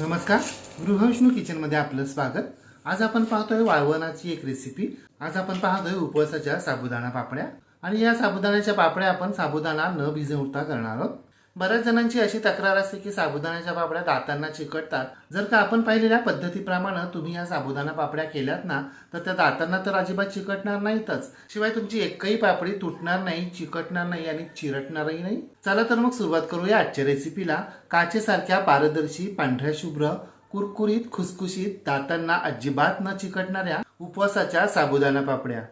नमस्कार. गृहविष्णू किचनमध्ये आपलं स्वागत. आज आपण पाहतोय वाळवणाची एक रेसिपी आज आपण पाहतोय उपवासाच्या साबुदाणा पापड्या. आणि या साबुदाण्याच्या पापड्या आपण साबुदाणा न भिजवता करणार आहोत. बऱ्याच जणांची अशी तक्रार असते की साबुदाण्याच्या पापड्या दातांना चिकटतात. जर का आपण पाहिलेल्या पद्धतीप्रमाणे तुम्ही या साबुदाणा पापड्या केल्यात ना तर त्या दातांना तर अजिबात चिकटणार नाहीतच. शिवाय तुमची एकही पापडी तुटणार नाही चिकटणार नाही आणि चिरटणारही नाही. चला तर मग सुरुवात करूया आजच्या रेसिपीला काचेसारख्या पारदर्शी पांढऱ्या शुभ्र कुरकुरीत खुसखुशीत दातांना अजिबात न चिकटणाऱ्या उपवासाच्या साबुदाणा पापड्या.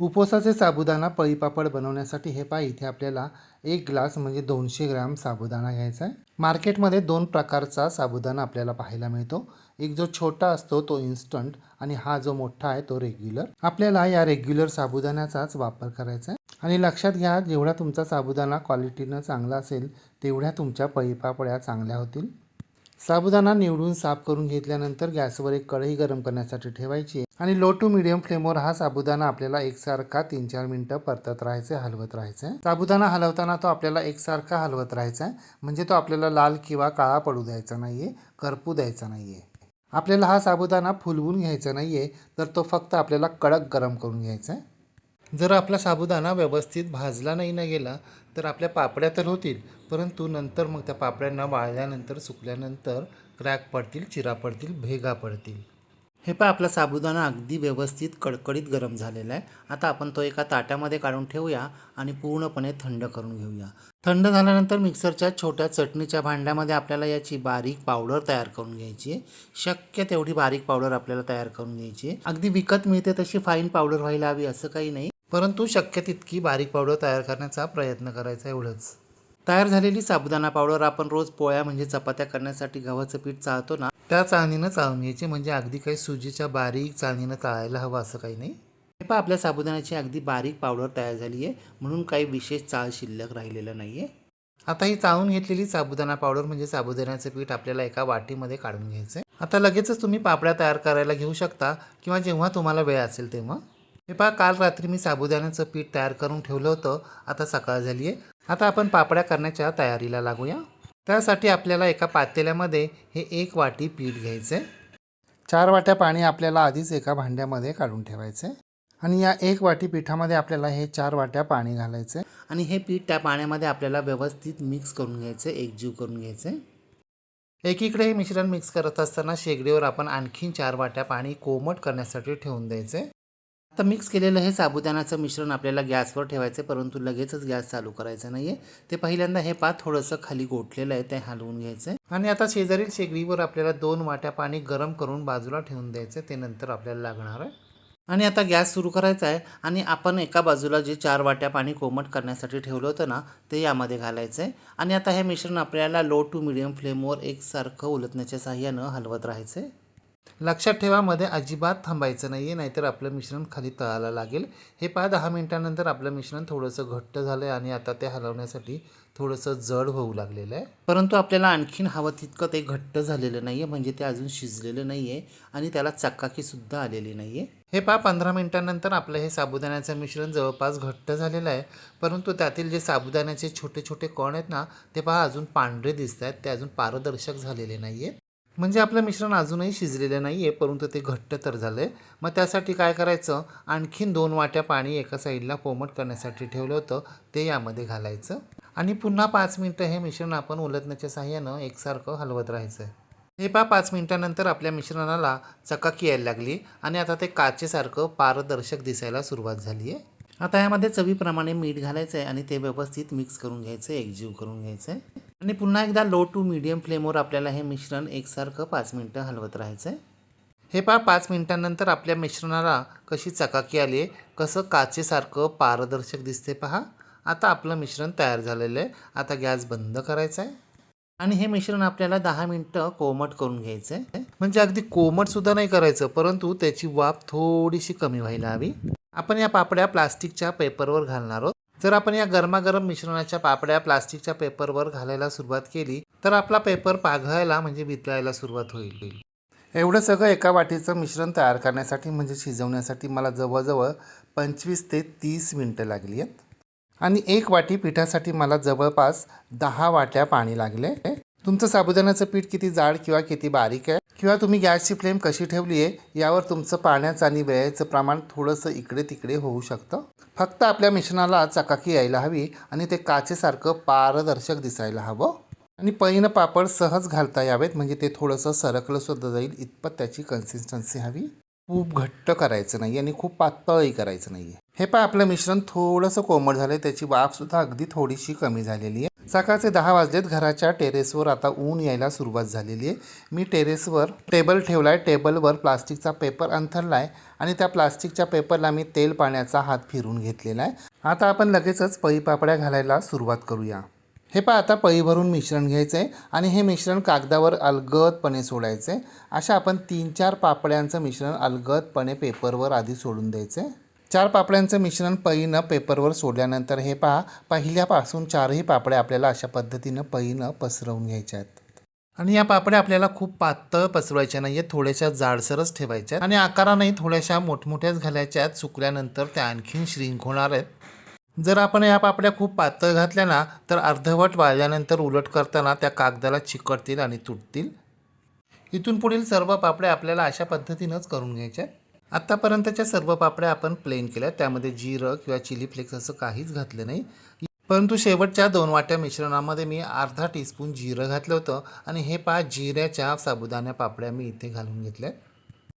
उपवासाचे साबुदाणा पळीपापड बनवण्यासाठी हे पहा इथे आपल्याला एक ग्लास म्हणजे दोनशे ग्रॅम साबुदाणा घ्यायचा आहे. मार्केटमध्ये दोन प्रकारचा साबुदाणा आपल्याला पाहायला मिळतो. एक जो छोटा असतो तो इन्स्टंट आणि हा जो मोठा आहे तो रेग्युलर आपल्याला या रेग्युलर साबुदाण्याचाच वापर करायचा आहे. आणि लक्षात घ्या जेवढा तुमचा साबुदाणा क्वालिटीनं चांगला असेल तेवढ्या तुमच्या पळीपापड्या चांगल्या होतील. साबुदाणा निवडून साफ करून घेतल्यानंतर गॅसवर एक कढई गरम करण्यासाठी ठेवायची आणि लो टू मिडियम फ्लेमवर हा साबुदाणा आपल्याला एकसारखा तीन चार मिनिटं परतत राहायचं हलवत राहायचं. साबुदाणा हलवताना तो आपल्याला एकसारखा हलवत राहायचा आहे. म्हणजे तो आपल्याला लाल किंवा काळा पडू द्यायचा नाही आहे करपू द्यायचा नाही आहे आपल्याला हा साबुदाणा फुलवून घ्यायचा नाही आहे तर तो फक्त आपल्याला कडक गरम करून घ्यायचा आहे. जर आपला साबुदाणा व्यवस्थित भाजला नाही ना गेला तर आपल्या पापड्या तर होतील परंतु नंतर मग त्या पापड्यांना वाळल्यानंतर सुकल्यानंतर क्रॅक पडतील चिरा पडतील भेगा पडतील. हे पहा आपला साबुदाणा अगदी व्यवस्थित कडकडीत गरम झालेला आहे. आता आपण तो एका ताट्यामध्ये काढून ठेवूया आणि पूर्णपणे थंड करून घेऊया. थंड झाल्यानंतर मिक्सरच्या छोट्या चटणीच्या भांड्यामध्ये आपल्याला याची बारीक पावडर तयार करून घ्यायची आहे. शक्य तेवढी बारीक पावडर आपल्याला तयार करून घ्यायची आहे. अगदी विकत मिळते तशी फाईन पावडर व्हायला हवी असं काही नाही. परंतु शक्य तितकी बारीक पावडर तयार करण्याचा प्रयत्न करायचा एवढंच. तयार झालेली साबुदाणा पावडर आपण रोज पोळ्या म्हणजे चपात्या करण्यासाठी गव्हाचं पीठ चाळतो ना त्या चाळणीनं चाळून घ्यायची म्हणजे अगदी काही सुजीच्या बारीक चाळणीनं चाळायला हवं असं काही नाही. हे पहा आपल्या साबुदाण्याची अगदी बारीक पावडर तयार झाली आहे म्हणून काही विशेष चाळ शिल्लक राहिलेलं नाही आहे आता ही चाळून घेतलेली साबुदाणा पावडर म्हणजे साबुदाण्याचं पीठ आपल्याला एका वाटीमध्ये काढून घ्यायचं आहे आता लगेचच तुम्ही पापड्या तयार करायला घेऊ शकता किंवा जेव्हा तुम्हाला वेळ असेल तेव्हा. हे पहा काल रात्री मी साबुदाण्याचं पीठ तयार करून ठेवलं होतं. आता सकाळ झाली आहे. आता आपण पापड्या करण्याच्या तयारीला लागूया. त्यासाठी आपल्याला एका पातेल्यामध्ये हे एक वाटी पीठ घ्यायचं आहे चार वाट्या पाणी आपल्याला आधीच एका भांड्यामध्ये काढून ठेवायचं आहे आणि या एक वाटी पिठामध्ये आपल्याला हे चार वाट्या पाणी घालायचं आहे आणि हे पीठ त्या पाण्यामध्ये आपल्याला व्यवस्थित मिक्स करून घ्यायचं एकजीव करून घ्यायचं आहे एकीकडे हे मिश्रण मिक्स करत असताना शेगडीवर आपण आणखीन चार वाट्या पाणी कोमट करण्यासाठी ठेवून द्यायचं आहे आता मिक्स केलेलं हे साबुदाण्याचं मिश्रण आपल्याला गॅसवर ठेवायचं आहे परंतु लगेचच गॅस चालू करायचा नाही आहे ते पहिल्यांदा हे पात थोडंसं खाली गोठलेलं आहे ते हलवून घ्यायचं आहे आणि आता शेजारील शेगडीवर आपल्याला दोन वाट्या पाणी गरम करून बाजूला ठेवून द्यायचं ते नंतर आपल्याला लागणार आहे. आणि आता गॅस सुरू करायचा आहे आणि आपण एका बाजूला जे चार वाट्या पाणी कोमट करण्यासाठी ठेवलं होतं ना ते यामध्ये घालायचं आहे आणि आता हे मिश्रण आपल्याला लो टू मिडियम फ्लेमवर एकसारखं उलटण्याच्या साह्यानं हलवत राहायचं आहे लक्षात ठेवा मध्ये अजिबात थांबायचं नाही आहे नाहीतर आपलं मिश्रण खाली तळायला लागेल. हे पहा दहा मिनिटानंतर आपलं मिश्रण थोडंसं घट्ट झालं आहे आणि आता ते हलवण्यासाठी थोडंसं जड होऊ लागलेलं आहे. परंतु आपल्याला आणखीन हवं तितकं ते घट्ट झालेलं नाही आहे म्हणजे ते अजून शिजलेलं नाही आहे आणि त्याला चकाकीसुद्धा आलेली नाही आहे हे पहा पंधरा मिनिटांनंतर आपलं हे साबुदाण्याचं मिश्रण जवळपास घट्ट झालेलं आहे. परंतु त्यातील जे साबुदाण्याचे छोटे छोटे कण आहेत ना ते पहा अजून पांढरे दिसत आहेत ते अजून पारदर्शक झालेले नाही आहेत म्हणजे आपलं मिश्रण अजूनही शिजलेलं नाही आहे परंतु ते घट्ट तर झालं आहे मग त्यासाठी काय करायचं? आणखीन दोन वाट्या पाणी एका साईडला कोमट करण्यासाठी ठेवलं होतं. ते यामध्ये घालायचं. आणि पुन्हा पाच मिनटं हे मिश्रण आपण उलटण्याच्या साह्यानं एकसारखं हलवत राहायचं आहे हे पहा पाच मिनटानंतर आपल्या मिश्रणाला चकाकी यायला लागली आणि आता ते काचेसारखं पारदर्शक दिसायला सुरुवात झाली आहे आता यामध्ये चवीप्रमाणे मीठ घालायचं आहे आणि ते व्यवस्थित मिक्स करून घ्यायचं आहे एकजीव करून घ्यायचं आहे आणि पुन्हा एकदा लो टू मीडियम फ्लेमवर आपल्याला हे मिश्रण एकसारखं पाच मिनटं हलवत राहायचं आहे हे पहा पाच मिनटानंतर आपल्या मिश्रणाला कशी चकाकी आली आहे कसं काचेसारखं पारदर्शक दिसते पहा. आता आपलं मिश्रण तयार झालेलं आहे. आता गॅस बंद करायचा आहे आणि हे मिश्रण आपल्याला दहा मिनटं कोमट करून घ्यायचं आहे म्हणजे अगदी कोमटसुद्धा नाही करायचं परंतु त्याची वाफ थोडीशी कमी व्हायला हवी. आपण या पापड्या प्लास्टिकच्या पेपरवर घालणार आहोत. जर आपण या गरमागरम मिश्रणाच्या पापड्या प्लास्टिकच्या पेपरवर घालायला सुरुवात केली तर आपला पेपर पाघळायला म्हणजे वितळायला सुरुवात होईल. एवढं सगळं एका वाटीचं मिश्रण तयार करण्यासाठी म्हणजे शिजवण्यासाठी मला जवळजवळ पंचवीस ते तीस मिनटं लागली आहेत. आणि एक वाटी पिठासाठी मला जवळपास दहा वाट्या पाणी लागले. तुमचं साबुदाण्याचं पीठ किती जाड किंवा किती बारीक आहे? किंवा तुम्ही गॅसची फ्लेम कशी ठेवली आहे यावर तुमचं पाण्याचं आणि वेळेचं प्रमाण थोडंसं इकडे तिकडे होऊ शकतं. फक्त आपल्या मिश्रणाला चकाकी यायला हवी आणि ते काचेसारखं पारदर्शक दिसायला हवं. आणि पैन पापड सहज घालता यावेत म्हणजे ते थोडंसं सरकलं सुद्धा जाईल इतपत त्याची कन्सिस्टन्सी हवी. खूप घट्ट करायचं नाही आणि खूप पातळही करायचं नाही आहे हे पहा आपलं मिश्रण थोडंसं कोमट झालं आहे त्याची वाफसुद्धा अगदी थोडीशी कमी झालेली आहे. सकाळचे दहा वाजलेत. घराच्या टेरेसवर आता ऊन यायला सुरुवात झालेली आहे. मी टेरेसवर टेबल ठेवला आहे टेबलवर प्लास्टिकचा पेपर अंथरला आहे आणि त्या प्लास्टिकच्या पेपरला मी तेल पाण्याचा हात फिरून घेतलेला आहे. आता आपण लगेचच पळी पापड्या घालायला सुरुवात करूया. हे पहा आता पळी भरून मिश्रण घ्यायचं आहे आणि हे मिश्रण कागदावर अलगदपणे सोडायचं आहे अशा आपण तीन चार पापड्यांचं मिश्रण अलगदपणे पेपरवर आधी सोडून द्यायचं आहे चार पापड्यांचं मिश्रण पळीनं पेपरवर सोडल्यानंतर हे पहा पहिल्यापासून चारही पापड्या आपल्याला अशा पद्धतीनं पईनं पसरवून घ्यायच्या आहेत. आणि या पापड्या आपल्याला खूप पातळ पसरवायच्या नाही आहेत थोड्याशा जाडसरच ठेवायच्या आहेत. आणि आकारानंही थोड्याशा मोठमोठ्याच घालायच्या आहेत सुकल्यानंतर त्या आणखीन श्रिंक होणार आहेत. जर आपण या पापड्या खूप पातळ घातल्या ना तर अर्धवट वाळल्यानंतर उलट करताना त्या कागदाला चिकटतील आणि तुटतील. इथून पुढील सर्व पापड्या आपल्याला अशा पद्धतीनंच करून घ्यायच्या आहेत. आत्तापर्यंतच्या सर्व पापड्या आपण प्लेन केल्या. त्यामध्ये जिरं किंवा चिली फ्लेक्स असं काहीच घातलं नाही. परंतु शेवटच्या दोन वाट्या मिश्रणामध्ये मी अर्धा टीस्पून जिरं घातलं होतं. आणि हे पहा जिऱ्याच्या साबुदाण्या पापड्या मी इथे घालून घेतल्या.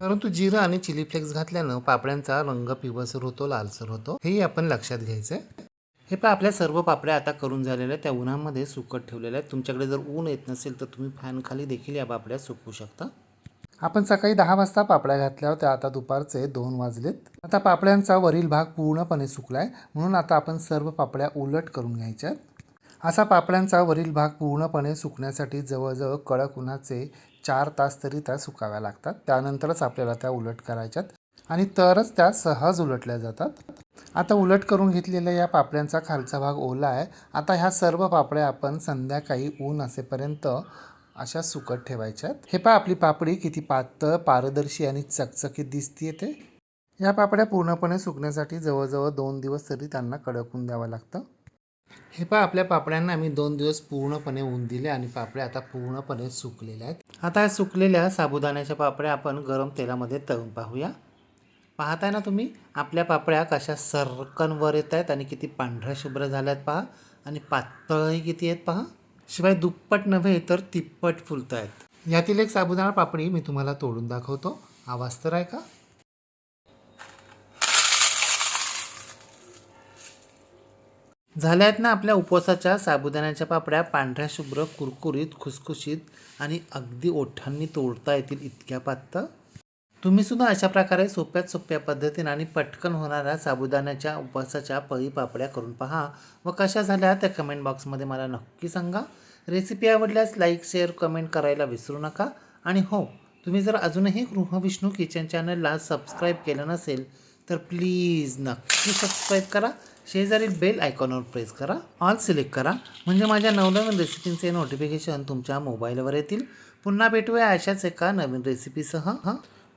परंतु जिरं आणि चिली फ्लेक्स घातल्यानं पापड्यांचा रंग पिवळसर होतो लालसर होतो. हेही आपण लक्षात घ्यायचं आहे हे पहा आपल्या सर्व पापड्या आता करून झालेल्या आहेत. त्या उन्हामध्ये सुकट ठेवलेल्या आहेत. तुमच्याकडे जर ऊन येत नसेल तर तुम्ही फॅनखाली देखील या पापड्या सुकवू शकता. आपण सकाळी दहा वाजता पापड्या घातल्या होत्या आता दुपारचे दोन वाजलेत. आता पापड्यांचा वरील भाग पूर्णपणे सुकलाय म्हणून आता आपण सर्व पापड्या उलट करून घ्यायच्यात. असा पापड्यांचा वरील भाग पूर्णपणे सुकण्यासाठी जवळजवळ कडक उन्हाचे चार तास तरी त्या सुकाव्या लागतात. त्यानंतरच आपल्याला त्या उलट करायच्यात आणि तरच त्या सहज उलटल्या जातात. आता उलट करून घेतलेल्या या पापड्यांचा खालचा भाग ओला आहे. आता ह्या सर्व पापड्या आपण संध्याकाळी ऊन असेपर्यंत अशा सुकट ठेवायच्यात. हे पहा आपली पापडी किती पातळ पारदर्शी आणि चकचकीत दिसते ते. या पापड्या पूर्णपणे सुकण्यासाठी जवळजवळ दोन दिवस तरी त्यांना कडकून द्यावं लागतं. हे पहा आपल्या पापड्यांना आम्ही दोन दिवस पूर्णपणे ऊन दिले आणि पापड्या आता पूर्णपणे सुकलेल्या आहेत. आता या सुकलेल्या साबुदाण्याच्या पापड्या आपण गरम तेलामध्ये तळून पाहूया. पाहताय ना तुम्ही? आपल्या पापड्या कशा सरकनवर येत आहेत आणि किती पांढऱ्या शुभ्र झाल्या आहेत पहा. आणि पातळही किती आहेत पहा. शिवाय दुप्पट नव्हे तर तिप्पट फुलत आहेत यातील एक साबुदाणा पापडी मी तुम्हाला तोडून दाखवतो. आवाज तर आहे का झाल्या आहेत ना आपल्या उपवासाच्या साबुदाण्याच्या पापड्या पांढऱ्या शुभ्र कुरकुरीत खुसखुशीत आणि अगदी ओठांनी तोडता येतील इतक्या पातळ? तुम्ही सुद्धा अशा प्रकारे सोप्यात सोप्या पद्धतीने आणि पटकन होणाऱ्या साबुदाण्याच्या उपवासाच्या पळी पापड्या करून पहा. व कशा झाल्या त्या कमेंट बॉक्समध्ये मला नक्की सांगा. रेसिपी आवडल्यास लाईक शेअर कमेंट करायला विसरू नका. आणि हो तुम्ही जर अजूनही गृहविष्णू किचन चॅनलला सबस्क्राईब केलं नसेल तर प्लीज नक्की सबस्क्राईब करा. शेजारील बेल आयकॉनवर प्रेस करा. ऑल सिलेक्ट करा. म्हणजे माझ्या नवनवीन रेसिपींचे नोटिफिकेशन तुमच्या मोबाईलवर येतील. पुन्हा भेटूया अशाच एका नवीन रेसिपीसह हां